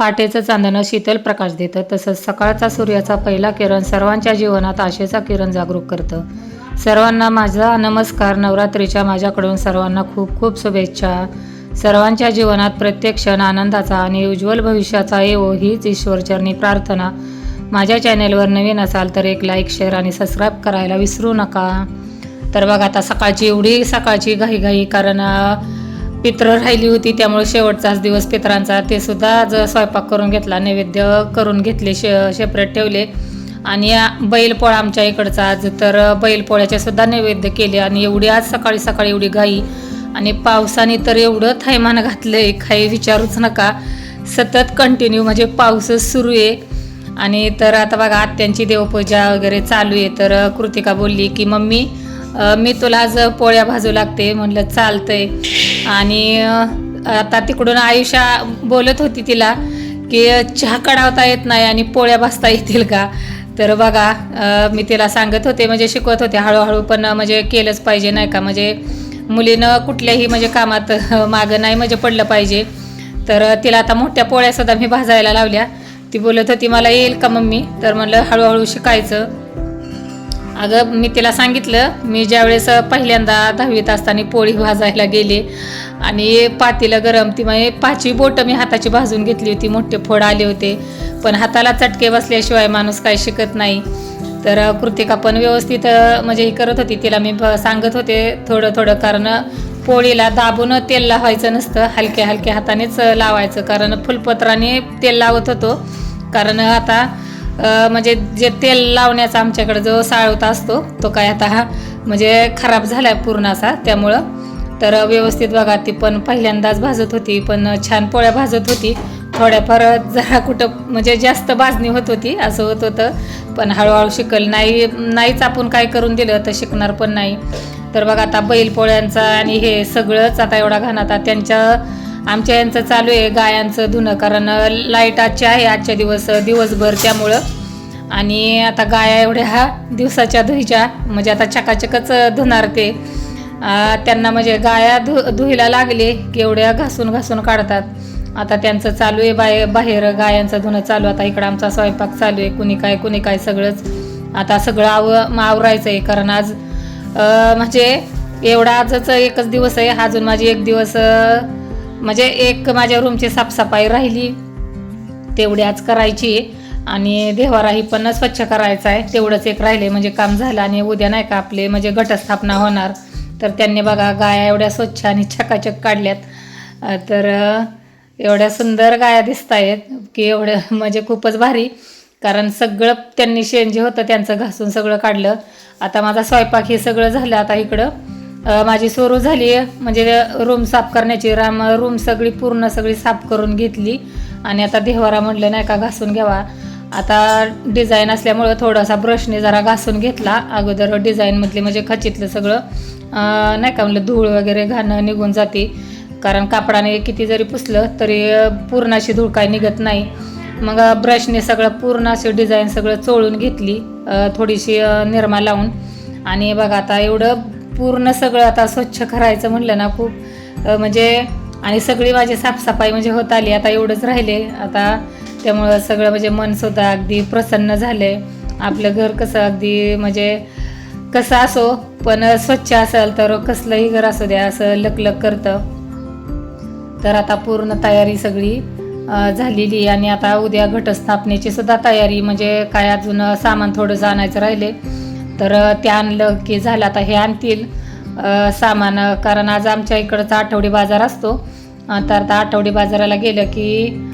पाटेचं चांदणं शीतल प्रकाश देतं तसंच सकाळचा सूर्याचा पहिला किरण सर्वांच्या जीवनात आशेचा किरण जागरूक करतं. सर्वांना माझा नमस्कार. नवरात्रीच्या माझ्याकडून सर्वांना खूप खूप शुभेच्छा. सर्वांच्या जीवनात प्रत्येक क्षण आनंदाचा आणि उज्ज्वल भविष्याचा येवो हीच ईश्वरचरणी प्रार्थना. माझ्या चॅनेलवर नवीन असाल तर एक लाईक शेअर आणि सबस्क्राईब करायला विसरू नका. तर बघा आता सकाळची एवढी सकाळची घाई कारण पित्र राहिली होती त्यामुळे शेवटचाच दिवस पित्रांचा. ते सुद्धा आज स्वयंपाक करून घेतला नैवेद्य करून घेतले शे शेपरेट ठेवले. आणि बैलपोळा आमच्या इकडचा आज. तर बैलपोळ्याचे सुद्धा नैवेद्य केले आणि एवढी आज सकाळी सकाळी एवढी घाई. आणि पावसाने तर एवढं थैमान घातलंय काही विचारूच नका. सतत कंटिन्यू म्हणजे पाऊसच सुरू आहे. आणि तर आता बघा आत्यांची देवपूजा वगैरे चालू आहे. तर कृतिका बोलली की मम्मी मी तुला आज पोळ्या भाजू लागते. म्हणलं चालतंय. आणि आता तिकडून आयुषा बोलत होती तिला की चहा कडावता येत नाही आणि पोळ्या भाजता येतील का? तर बघा मी तिला सांगत होते म्हणजे शिकवत होते हळूहळू पण म्हणजे केलंच पाहिजे नाही का? म्हणजे मुलीनं कुठल्याही म्हणजे कामात मागं नाही म्हणजे पडलं पाहिजे. तर तिला आता मोठ्या पोळ्यासुद्धा मी भाजायला लावल्या. ती बोलत होती मला येईल का मम्मी? तर म्हणलं हळूहळू शिकायचं. अगं मी तिला सांगितलं मी ज्यावेळेस पहिल्यांदा दहावीत असताना पोळी भाजायला गेले आणि पातीला गरम ती म्हणजे पाचवी बोटं मी हाताची भाजून घेतली होती मोठे फोड आले होते. पण हाताला चटके बसल्याशिवाय माणूस काय शिकत नाही. तर कृतिका पण व्यवस्थित म्हणजे हे करत होती. तिला मी ब- सांगत होते थोडं थोडं कारण पोळीला दाबून तेल लावायचं नसतं हलक्या हलक्या हातानेच लावायचं. कारण फुलपत्राने तेल लावत होतो. कारण आता म्हणजे जे तेल लावण्याचा आमच्याकडे जो साळवता असतो तो काय आता हा म्हणजे खराब झालाय पूर्ण असा त्यामुळं. तर व्यवस्थित बघा ती पण पहिल्यांदाच भाजत होती पण छान पोळ्या भाजत होती. थोड्याफार जरा कुठं म्हणजे जास्त भाजणी होत होती असं होत होतं. पण हळूहळू शिकल नाही नाहीच आपण काय करून दिलं तर शिकणार पण नाही. तर बघा आता बैलपोळ्यांचा आणि हे सगळंच आता एवढा घाण आता त्यांच्या आमच्या यांचं चालू आहे गायांचं धुणं कारण लाइट आजची आहे आजच्या दिवस दिवसभर त्यामुळं. आणि आता गाया एवढ्या हा दिवसाच्या धुईच्या म्हणजे आता चकाचकच धुणार ते. त्यांना म्हणजे गाया धु धुईला लागले की एवढ्या घासून घासून काढतात. आता त्यांचं चालू आहे बाहेर बाहेर गायांचं धुणं चालू. आता इकडं आमचा स्वयंपाक चालू आहे कुणी काय कुणी काय सगळंच. आता सगळं आव आवरायचं आहे कारण आज म्हणजे एवढा आजच एकच दिवस आहे. अजून माझी एक दिवस म्हणजे एक माझ्या रूमची साफसफाई राहिली. तेवढी आज करायची आणि देवाराही पण स्वच्छ करायचा आहे. तेवढंच एक राहिले म्हणजे काम झालं आणि उद्या नाही का आपले म्हणजे घटस्थापना होणार. तर त्यांनी बघा गाया एवढ्या स्वच्छ आणि छकाछक काढल्यात. तर एवढ्या सुंदर गाया दिसत आहेत की एवढं म्हणजे खूपच भारी. कारण सगळं त्यांनी शेण जे होतं त्यांचं घासून सगळं काढलं. आता माझा स्वयंपाक हे सगळं झालं आता इकडं. माझी सुरू झाली. म्हणजे रूम साफ करण्याची राम रूम सगळी पूर्ण सगळी साफ करून घेतली. आणि आता देवारा म्हटलं नाही का घासून घ्यावा. आता डिझाईन असल्यामुळं थोडासा ब्रशने जरा घासून घेतला. अगोदर डिझाईनमधले म्हणजे खचितलं सगळं. नाही का म्हणलं धूळ वगैरे घाणं निघून जाते. कारण कापडाने किती जरी पुसलं तरी पूर्ण अशी धूळ काय निघत नाही. मग ब्रशने सगळं पूर्ण अशी डिझाईन सगळं चोळून घेतली. थोडीशी निर्मा निरमा लावून. आणि बघा आता एवढं पूर्ण सगळं आता स्वच्छ करायचं म्हणलं ना खूप. म्हणजे आणि सगळी माझी साफसफाई म्हणजे होत आली. आता एवढंच राहिले. आता त्यामुळं सगळं म्हणजे मनसुद्धा अगदी प्रसन्न झाले आपलं घर कसं अगदी म्हणजे कसं असो पण स्वच्छ असेल तर कसलंही घर असू द्या असं लकलक करतं. तर आता पूर्ण तयारी सगळी झालेली आणि आता उद्या घटस्थापनेची सुद्धा तयारी म्हणजे काय अजून सामान थोडं जाणायचं राहिले तर ते आणलं की झालं. आता हे आणतील सामान. कारण आज आमच्या इकडचा आठवडी बाजार असतो. तर आता आठवडी बाजाराला गेलं की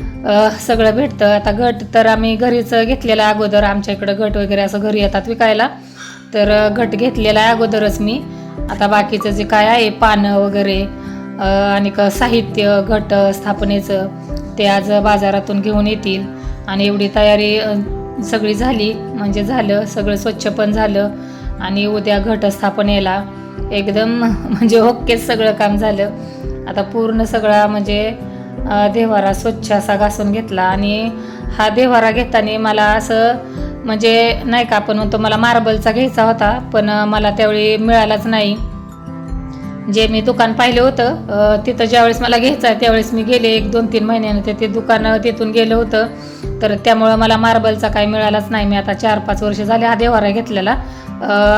सगळं भेटतं. आता गट तर आम्ही घरीच घेतलेलं आहे अगोदर. आमच्या इकडं गट वगैरे असं घरी येतात विकायला. तर घट घेतलेला आहे अगोदरच मी. आता बाकीचं जे काय आहे पानं वगैरे आणि क साहित्य घट स्थापनेचं ते आज बाजारातून घेऊन येतील. आणि एवढी तयारी सगळी झाली. म्हणजे झालं सगळं स्वच्छ पण झालं आणि उद्या घटस्थापनेला एकदम म्हणजे ओकेच सगळं काम झालं. आता पूर्ण सगळा म्हणजे देवारा स्वच्छ असा घासून घेतला आणि हा देवारा घेताना मला असं म्हणजे नाही का आपण म्हणतो मला मार्बलचा घ्यायचा होता पण मला त्यावेळी मिळालाच नाही. जे मी दुकान पाहिलं होतं तिथं ज्यावेळेस मला घ्यायचं आहे त्यावेळेस मी गेले एक दोन तीन महिन्याने ते ते दुकान तिथून गेलं होतं. तर त्यामुळं मला मार्बलचा काही मिळालाच नाही. मी आता चार पाच वर्ष झाले हा देवारा घेतलेला.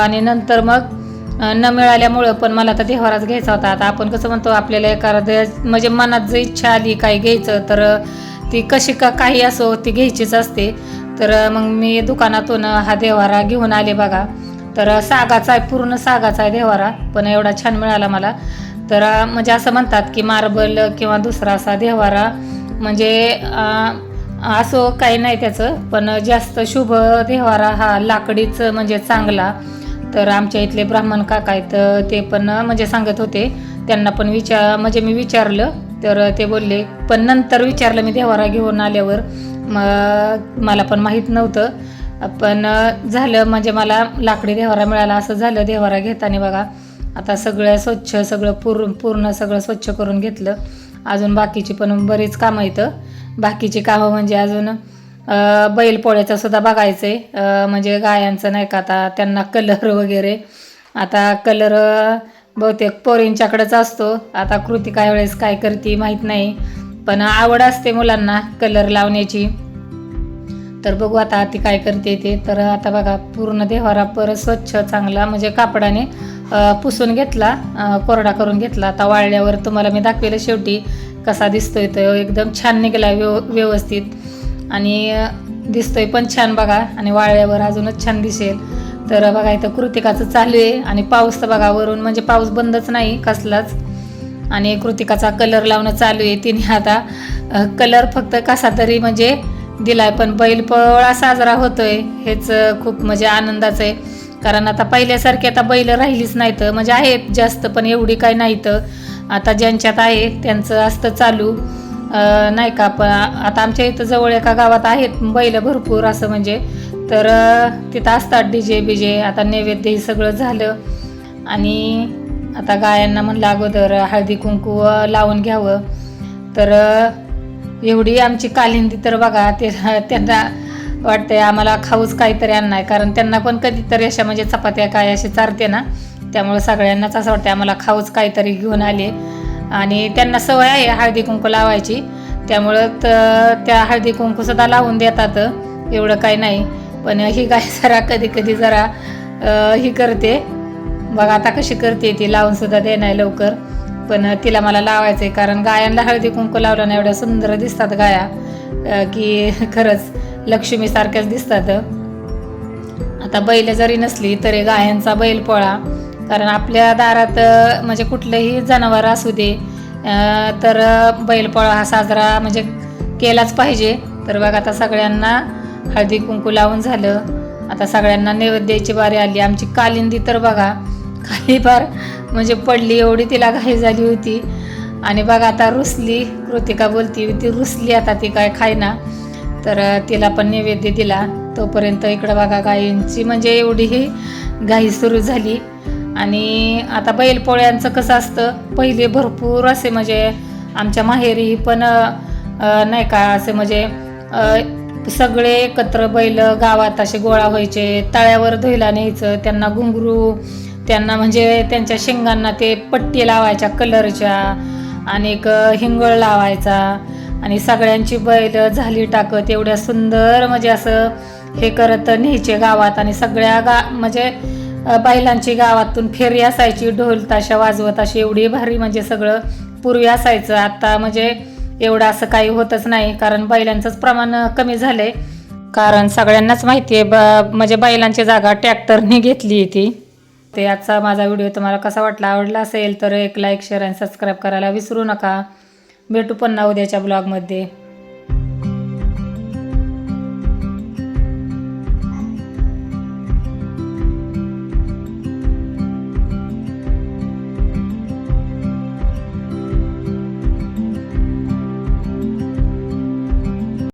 आणि नंतर मग न मिळाल्यामुळं पण मला आता देवाराच घ्यायचा होता. आता आपण कसं म्हणतो आपल्याला एखाद्या म्हणजे मनात जर इच्छा आली काही घ्यायचं तर ती कशी का काही असो ती घ्यायचीच असते. तर मग मी दुकानातून हा देवारा घेऊन आले बघा. तर सागाचा आहे पूर्ण सागाचा आहे देवारा पण एवढा छान मिळाला मला. तर म्हणजे असं म्हणतात की मार्बल किंवा दुसरा असा देवारा म्हणजे असो काही नाही त्याचं पण जास्त शुभ देवारा हा लाकडीच म्हणजे चांगला. तर आमच्या इथले ब्राह्मण काका आहेत ते पण म्हणजे सांगत होते त्यांना पण विचार म्हणजे मी विचारलं तर ते बोलले पण नंतर विचारलं मी देवारा घेऊन आल्यावर मग मला पण माहीत नव्हतं. पण झालं म्हणजे मला लाकडी देवारा मिळाला असं झालं देवारा घेताना बघा. आता सगळं स्वच्छ सगळं पूर पूर्ण सगळं स्वच्छ करून घेतलं. अजून बाकीची पण बरीच कामं येतं बाकीची कामं म्हणजे अजून बैलपोळ्याचं सुद्धा बघायचं आहे म्हणजे गायांचं नाही का आता त्यांना कलर वगैरे. आता कलर बहुतेक पोरींच्याकडेच असतो. आता कृती काय वेळेस काय करते माहीत नाही. पण आवड असते मुलांना कलर लावण्याची. तर बघू आता ती काय करते ते. तर आता बघा पूर्ण देवारा परत स्वच्छ चांगला म्हणजे कापडाने पुसून घेतला कोरडा करून घेतला. आता वाळल्यावर तुम्हाला मी दाखवेलं शेवटी कसा दिसतोय तो. एकदम छान निघाला व्यव व्यवस्थित. आणि दिसतोय पण छान बघा. आणि वाळल्यावर अजूनच छान दिसेल. तर बघा इथं कृतिकाचं चालू आहे. आणि पाऊस तर बघा वरून म्हणजे पाऊस बंदच नाही कसलाच. आणि कृतिकाचा कलर लावणं चालू आहे. तिने आता कलर फक्त कसा तरी म्हणजे दिलाय पण बैलपोळा साजरा होतोय. हेच खूप म्हणजे आनंदाचं आहे. कारण आता पहिल्यासारखी आता बैल राहिलीच नाहीत. म्हणजे आहेत जास्त पण एवढी काय नाहीत. आता ज्यांच्यात आहे त्यांचं असतं चालू. नाही का पण आता आमच्या इथं जवळ एका गावात आहेत बैल भरपूर असं म्हणजे. तर तिथं असतात डीजे जे आता नैवेद्य हे सगळं झालं. आणि आता गायांना म्हणलं अगोदर हळदी कुंकू लावून घ्यावं. तर एवढी आमची कालिंदी तर बघा ते त्यांना वाटतंय आम्हाला खाऊच काहीतरी आणणार कारण त्यांना पण कधीतरी अशा म्हणजे चपात्या काय असे चारते ना त्यामुळे सगळ्यांनाच असं वाटतं आम्हाला खाऊच काहीतरी घेऊन आले. आणि त्यांना सवय आहे हळदी कुंकू लावायची त्यामुळं तर त्या हळदी कुंकू सुद्धा लावून देतात एवढं काही नाही. पण ही गाय जरा कधी कधी जरा ही करते. बघा आता कशी करते ती लावून सुद्धा दे नाही लवकर. पण तिला मला लावायचं आहे कारण गायांना हळदी कुंकू लावलं ना एवढ्या सुंदर दिसतात गाया. की खरंच लक्ष्मीसारख्याच दिसतात. आता बैल जरी नसली तरी गायांचा बैल पोळा. कारण आपल्या दारात म्हणजे कुठलंही जनावर असू दे तर बैलपोळा हा साजरा म्हणजे केलाच पाहिजे. तर बघा आता सगळ्यांना हळदी कुंकू लावून झालं. आता सगळ्यांना नैवेद्याची बारी आली. आमची कालिंदी तर बघा काही फार म्हणजे पडली एवढी तिला घाई झाली होती. आणि बघा आता रुसली कृतिका बोलती ती रुसली आता ती काय खायना तर तिला पण नैवेद्य दिला. तोपर्यंत इकडं बघा गायींची म्हणजे एवढी ही घाई सुरू झाली. आणि आता बैलपोळ्यांचं कसं असतं पहिले भरपूर असे म्हणजे आमच्या माहेरी पण नाही का असे म्हणजे सगळे एकत्र बैल गावात असे गोळा व्हायचे. तळ्यावर धुयला न्यायचं त्यांना घुंगरू त्यांना म्हणजे त्यांच्या शेंगांना ते पट्टी लावायच्या कलरच्या आणि एक हिंगळ लावायचा आणि सगळ्यांची बैल झाली टाकत एवढ्या सुंदर म्हणजे असं हे करत न्यायचे गावात आणि सगळ्या गा म्हणजे बैलांची गावातून फेरी असायची ढोल ताशा वाजवत अशी एवढी भारी म्हणजे सगळं पूर्वी असायचं. आता म्हणजे एवढं असं काही होतच नाही कारण बैलांचंच प्रमाण कमी झालंय. कारण सगळ्यांनाच माहिती आहे ब म्हणजे बैलांची जागा ट्रॅक्टरने घेतली आहे ती ते आजचा माझा व्हिडिओ तुम्हाला कसा वाटला आवडला असेल तर एक लाईक शेअर आणि सबस्क्राईब करायला विसरू नका. भेटू पुन्हा उद्याच्या ब्लॉगमध्ये